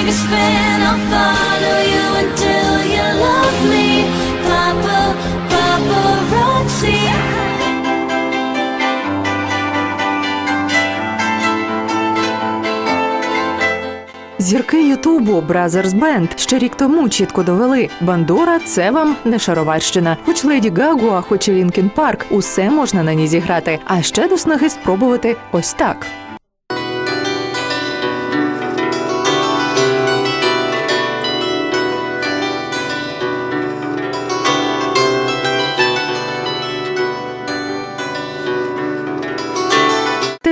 take a spin. I'll follow you until you love me. Papa, paparazzi. Зірки Ютубу Brothers Band ще рік тому чітко довели: Бандура це вам не шароварщина. Хоч Леді Гагу, а хоч і Лінкін Парк, усе можна на ній зіграти. А ще до снаги спробувати ось так.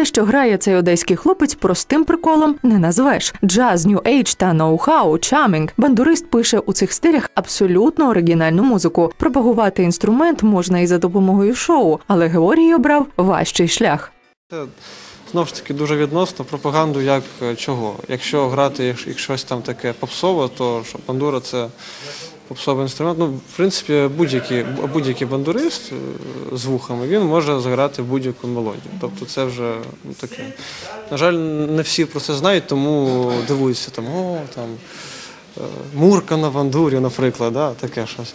Що грає цей одеський хлопець, простим приколом не назвеш. Джаз, Age та ноу-хау, чамінг. Бандурист пише у цих стилях абсолютно оригінальну музику. Пропагувати інструмент можна і за допомогою шоу, але Георгій обрав важчий шлях. Це знову ж таки дуже відносно пропаганду як е, чого. Якщо грати як щось там таке попсове, то що бандура це попсовий інструмент. Ну, в принципі, будь-який будь-який бандурист е, з вухами він може заграти будь-яку мелодію. Тобто це вже ну, таке. На жаль, не всі про це знають, тому дивуються там, о, там е, Мурка на бандурі, наприклад, да, таке щось.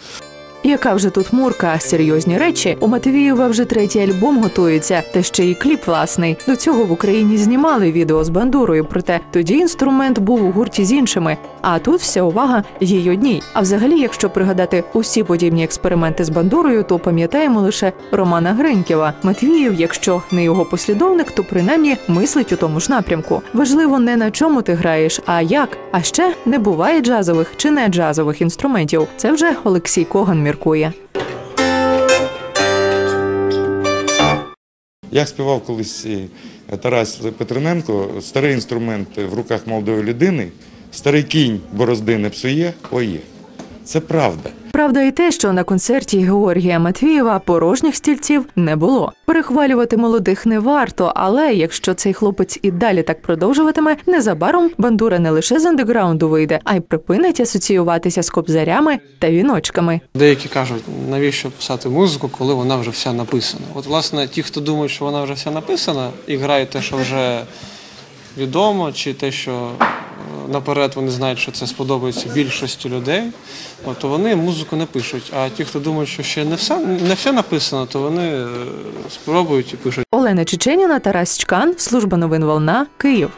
Яка вже тут мурка, серйозні речі. У Матвієва вже третій альбом готується, та ще й кліп власний. До цього в Україні знімали відео з бандурою, проте тоді інструмент був у гурті з іншими. А тут вся увага їй одній. А взагалі, якщо пригадати усі подібні експерименти з бандурою, то пам'ятаємо лише Романа Гринькєва. Матвіїв, якщо не його послідовник, то принаймні мислить у тому ж напрямку. Важливо не на чому ти граєш, а як. А ще не буває джазових чи не джазових інструментів. Це вже Олексій Коган міркує. Як співав колись Тарас Петрененко, старий інструмент в руках молодої людини, старий кінь борозди не псує, поє. Це правда. Правда, і те, що на концерті Георгія Матвієва порожніх стільців не було. Перехвалювати молодих не варто, але якщо цей хлопець і далі так продовжуватиме, незабаром бандура не лише з андеграунду вийде, а й припинить асоціюватися з кобзарями та віночками. Деякі кажуть, навіщо писати музику, коли вона вже вся написана. От, власне, ті, хто думають, що вона вже вся написана, і грають те, що вже відомо, чи те, що наперед вони знають, що це сподобається більшості людей, то вони музику не пишуть. А ті, хто думають, що ще не все, не все написано, то вони е, спробують і пишуть. Олена Чеченіна, Тарас Чкан, служба новин Волна, Київ.